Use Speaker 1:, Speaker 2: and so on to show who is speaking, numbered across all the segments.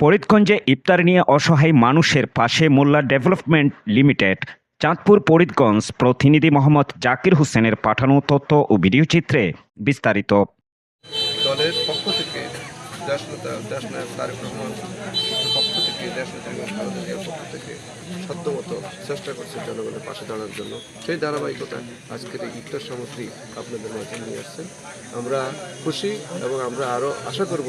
Speaker 1: ফরিদগঞ্জে ইফতার নিয়ে অসহায় মানুষের পাশে মোল্লা ডেভেলপমেন্ট লিমিটেড। চাঁদপুর ফরিদগঞ্জ প্রতিনিধি মোহাম্মদ জাকির হোসেনের পাঠানো তথ্য ও ভিডিও চিত্রে বিস্তারিত।
Speaker 2: দলের পক্ষ থেকে দেশ নায়ক রহমান পক্ষ থেকে পক্ষ থেকে চেষ্টা করছে পাশে দাঁড়ানোর জন্য। সেই আজকের আপনাদের নিয়ে আমরা খুশি এবং আমরা আরও আশা করব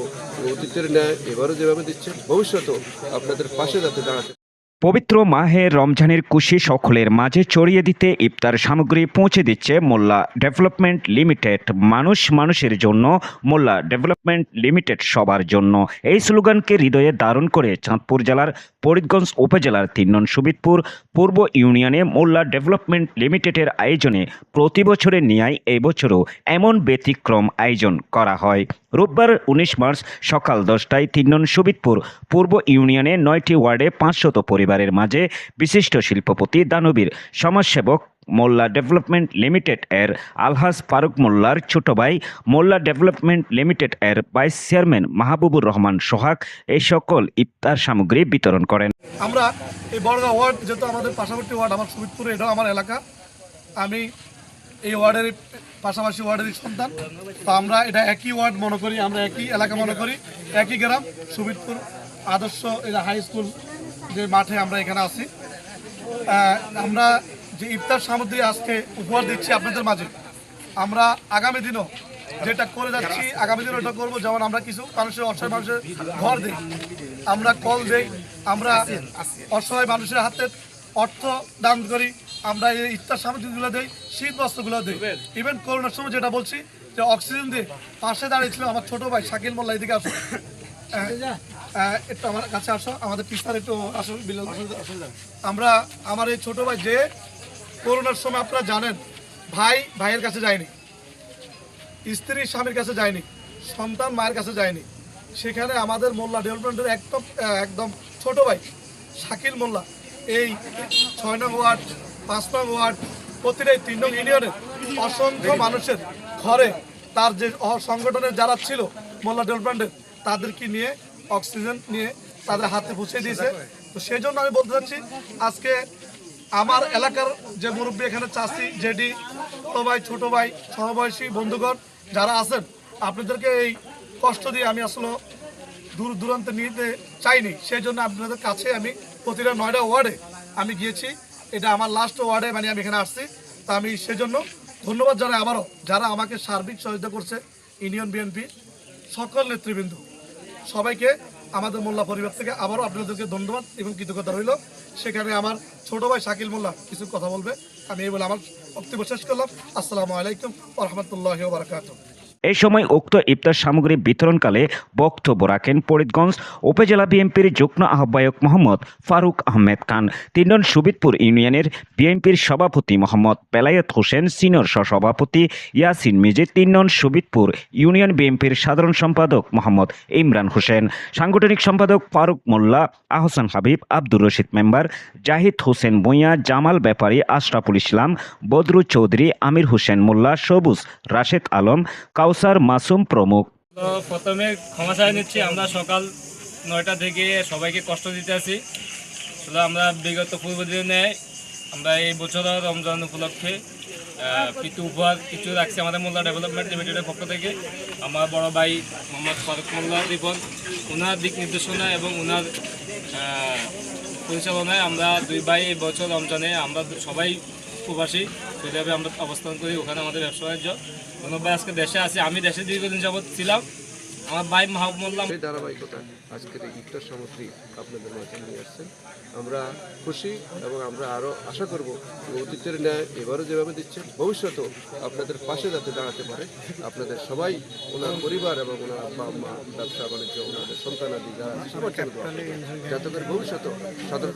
Speaker 2: অতীতের ন্যায় এবারও যেভাবে দিচ্ছেন ভবিষ্যতেও আপনাদের পাশে যাতে দাঁড়াতে
Speaker 1: পবিত্র মাহে রমজানের খুশি সকলের মাঝে ছড়িয়ে দিতে ইফতার সামগ্রী পৌঁছে দিচ্ছে মোল্লা ডেভেলপমেন্ট লিমিটেড। মানুষ মানুষের জন্য মোল্লা ডেভেলপমেন্ট লিমিটেড সবার জন্য। এই স্লোগানকে হৃদয়ে ধারণ করে চাঁদপুর জেলার ফরিদগঞ্জ উপজেলার তিন নং সুবিদপুর পূর্ব ইউনিয়নে মোল্লা ডেভেলপমেন্ট লিমিটেডের আয়োজনে প্রতি বছরের ন্যায় এই বছরও এমন ব্যতিক্রম আয়োজন করা হয়। রোববার উনিশ মার্চ সকাল দশটায় তিন নং সুবিদপুর পূর্ব ইউনিয়নে নয়টি ওয়ার্ডে পাঁচশত পরিবারের মাঝে বিশিষ্ট শিল্পপতি দানবীর, সমাজসেবক মোল্লা ডেভেলপমেন্ট লিমিটেড এর আলহাজ ফারুক মোল্লার ছোট ভাই, মোল্লা ডেভেলপমেন্ট লিমিটেড এর ভাইস চেয়ারম্যান মাহবুবুর রহমান সোহাগ এই সকল ইফতার সামগ্রী বিতরণ করেন।
Speaker 3: আমরা এই বড়গাঁও ওয়ার্ড, যেহেতু আমাদের পাশাপাশি ওয়ার্ড, আমার সুবিদপুরে এটাও আমার এলাকা। আমি এই ওয়ার্ডের পাশাপাশি ওয়ার্ডের সন্তান। তো আমরা এটা একই ওয়ার্ড মনে করি, আমরা একই এলাকা মনে করি, একই গ্রাম সুবিদপুর আদর্শ এটা হাই স্কুল যে মাঠে আমরা এখানে আছি। আমরা যে ইফতার সামগ্রী আজকে উপহার দিচ্ছি আপনাদের মাঝে আমরা আগামী দিনও যেটা করে যাচ্ছি আগামী দিনও এটা করব। যেমন আমরা কিছু মানুষের অসহায় মানুষের ঘর দিই আমরা কল দেই আমরা অসহায় মানুষের হাতে অর্থ দান করি আমরা এই ইফতার সামগ্রীগুলো দিই শীত বস্ত্রগুলো দিই। ইভেন করোনার সময় যেটা বলছি যে অক্সিজেন দিয়ে পাশে দাঁড়িয়েছিল আমার ছোট ভাই শাকিল মোল্লা এদিকে আসো আহ, আহ, একটু আমার কাছে আসো আমাদের পিস্তার একটু আসো বিলাল আমরা আমার এই ছোট ভাই যে করোনার সময় আপনারা জানেন ভাই ভাইয়ের কাছে যায়নি স্ত্রী স্বামীর কাছে যায়নি সন্তান মায়ের কাছে যায়নি। সেখানে আমাদের মোল্লা ডেভেলপমেন্টের একদম একদম ছোট ভাই শাকিল মোল্লা এই ছয় নং ওয়ার্ড পাঁচ নং ওয়ার্ড প্রতিটা এই তিন নং ইউনিয়নের অসংখ্য মানুষের ঘরে তার যে অ- সংগঠনের যারা ছিল মোল্লা ডেভেলপমেন্টের তাদেরকে নিয়ে অক্সিজেন নিয়ে তাদের হাতে পৌঁছে দিয়েছে। তো সেই জন্য আমি বলতে চাচ্ছি, আজকে আমার এলাকার যে মুরব্বী এখানে চাষি, জেডি ছোটো ভাই ছোটো ভাই, সহবয়সী বন্ধুগণ যারা আছেন, আপনাদেরকে এই কষ্ট দিয়ে আমি আসলে দূর দূরান্তে নিতে চাইনি। সেই জন্য আপনাদের কাছে আমি প্রতিটা নয়টা ওয়ার্ডে আমি গিয়েছি। এটা আমার লাস্ট ওয়ার্ডে মানে আমি এখানে আসছি। তা আমি সেজন্য ধন্যবাদ জানাই আবারও যারা আমাকে সার্বিক সহযোগিতা করছে, ইউনিয়ন বিএনপি, সকল নেতৃবৃন্দ। সবাইকে আমাদের মোল্লা পরিবার থেকে আবারও আপনাদেরকে ধন্যবাদ এবং কৃতজ্ঞতা রইল। সেখানে আমার ছোট ভাই শাকিল মোল্লা কিছু কথা বলবে। আমি এই বলে আমার বক্তব্য শেষ করলাম। আসসালামু আলাইকুম রহমতুল্লাহ বারকাতুহ।
Speaker 1: এই সময় উক্ত ইফতার সামগ্রী বিতরণকালে বক্তব্য রাখেন ফরিদগঞ্জ উপজেলা বিএনপির যুগ্ম আহ্বায়ক মোহাম্মদ ফারুক আহমেদ খান তিন নং সুবিদপুর ইউনিয়নের বিএনপির সভাপতি মোহাম্মদ বেলায়েত হোসেন, সিনিয়র সহসভাপতি ইয়াসিন মিজি তিন নং সুবিদপুর ইউনিয়ন বিএনপির সাধারণ সম্পাদক মোহাম্মদ ইমরান হোসেন, সাংগঠনিক সম্পাদক ফারুক মোল্লা, আহসান হাবিব, আব্দুর রশিদ মেম্বার, জাহিদ হোসেন ভূঁইয়া, জামাল ব্যাপারী, আশরাফুল ইসলাম বদরু চৌধুরী, আমির হোসেন মোল্লা, সবুজ রাশেদ আলম কাউসার মাসুম প্রমুখ।
Speaker 4: তো প্রথমে ক্ষমা চাই নিচ্ছি, আমরা সকাল নয়টা থেকে সবাইকে কষ্ট দিতে আছি। আসলে আমরা বিগত পূর্বদিনে আমরা এই বছর রমজান উপলক্ষে কিছু উপহার কিছু রাখছি আমাদের মোল্লা ডেভেলপমেন্ট লিমিটেডের পক্ষ থেকে। আমার বড় ভাই মোহাম্মদ ফারুক মোল্লা রিপন ওনার দিক নির্দেশনা এবং ওনার পরিচালনায় আমরা দুই ভাই এই বছর রমজানে আমরা সবাই প্রবাসী সেইভাবে আমরা অবস্থান করি ওখানে আমাদের ব্যবসা বাণিজ্য। ধন্যবাদ ভাই আজকে দেশে আছি। আমি দেশে দীর্ঘদিন যাবৎ ছিলাম। আমার ভাই মাহমুল্লাহ
Speaker 2: সেই ধারাবাহিকতায় আজকের এই ইফতার সামগ্রী আপনাদের মাঝে নিয়ে আসছেন। আমরা খুশি এবং আমরা আরও আশা করব অতীতের ন্যায় এবারও যেভাবে দিচ্ছেন ভবিষ্যতেও আপনাদের পাশে যাতে দাঁড়াতে পারে। আপনাদের সবাই ওনার পরিবার এবং ওনার আব্বা আম্মা ব্যবসা বাণিজ্য ওনাদের সন্তানাদি যারা। যাতে করে ভবিষ্যতেও সাধারণ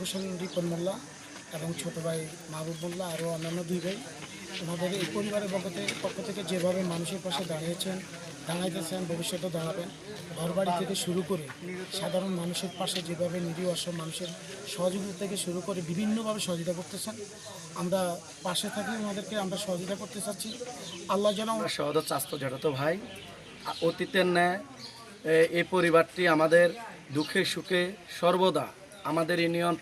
Speaker 5: এবং ছোট ভাই মাহবুব মোল্লা আরও অন্যান্য দুই ভাই। ওনাদের এই পরিবারের পক্ষ থেকে পক্ষ থেকে যেভাবে মানুষের পাশে দাঁড়িয়েছেন, দাঁড়াইতেছেন, ভবিষ্যতে দাঁড়াবেন, ঘরবাড়ি থেকে শুরু করে সাধারণ মানুষের পাশে যেভাবে নিরীহ অসম মানুষের সহযোগিতা থেকে শুরু করে বিভিন্নভাবে সহযোগিতা করতেছেন, আমরা পাশে থাকি, ওনাদেরকে আমরা সহযোগিতা করতে চাচ্ছি। আল্লাহ যেন
Speaker 6: সহদর স্বাস্থ্য জড়িত ভাই অতীতের ন্যায় এই পরিবারটি আমাদের দুঃখে সুখে সর্বদা আমাদের ইউনিয়ন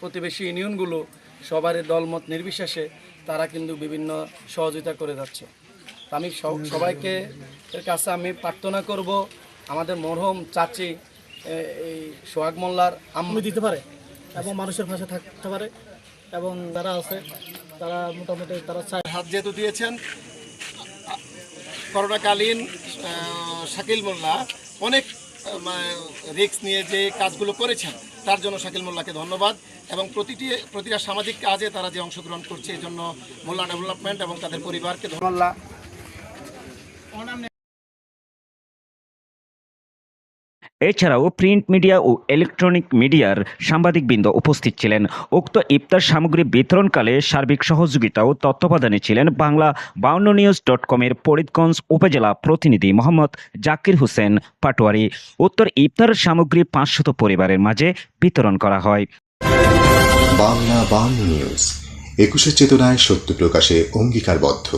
Speaker 6: প্রতিবেশী ইউনিয়নগুলো সবারই দলমত নির্বিশেষে তারা কিন্তু বিভিন্ন সহযোগিতা করে যাচ্ছে। আমি সবাইকে এর কাছে আমি প্রার্থনা করব আমাদের মরহম চাচি এই সোহাগ মোল্লার আম্মু
Speaker 5: আমি দিতে পারে এবং মানুষের পাশে থাকতে পারে এবং যারা আছে তারা মোটামুটি তারা চায়।
Speaker 7: হাত যেহেতু দিয়েছেন করোনাকালীন শাকিল মোল্লা অনেক রিস্ক নিয়ে যে কাজগুলো করেছেন তার জন্য শাকিল মোল্লাকে ধন্যবাদ এবং প্রতিটি প্রতিটা সামাজিক কাজে তারা যে অংশগ্রহণ করছে এই জন্য মোল্লা ডেভেলপমেন্ট এবং তাদের পরিবারকে ধন্যবাদ।
Speaker 1: এছাড়াও প্রিন্ট মিডিয়া ও ইলেকট্রনিক মিডিয়ার সাংবাদিকবৃন্দ উপস্থিত ছিলেন। উক্ত ইফতার সামগ্রী বিতরণকালে সার্বিক সহযোগিতা ও তত্ত্বাবধানে ছিলেন বাংলা বাউন্ন নিউজ ডট কমের ফরিদগঞ্জ উপজেলা প্রতিনিধি মোহাম্মদ জাকির হোসেন পাটোয়ারি। উত্তর ইফতার সামগ্রী পাঁচশত পরিবারের মাঝে বিতরণ করা হয়।
Speaker 8: বাংলা বাংলা নিউজ, একুশের চেতনায় সত্য প্রকাশে অঙ্গীকারবদ্ধ।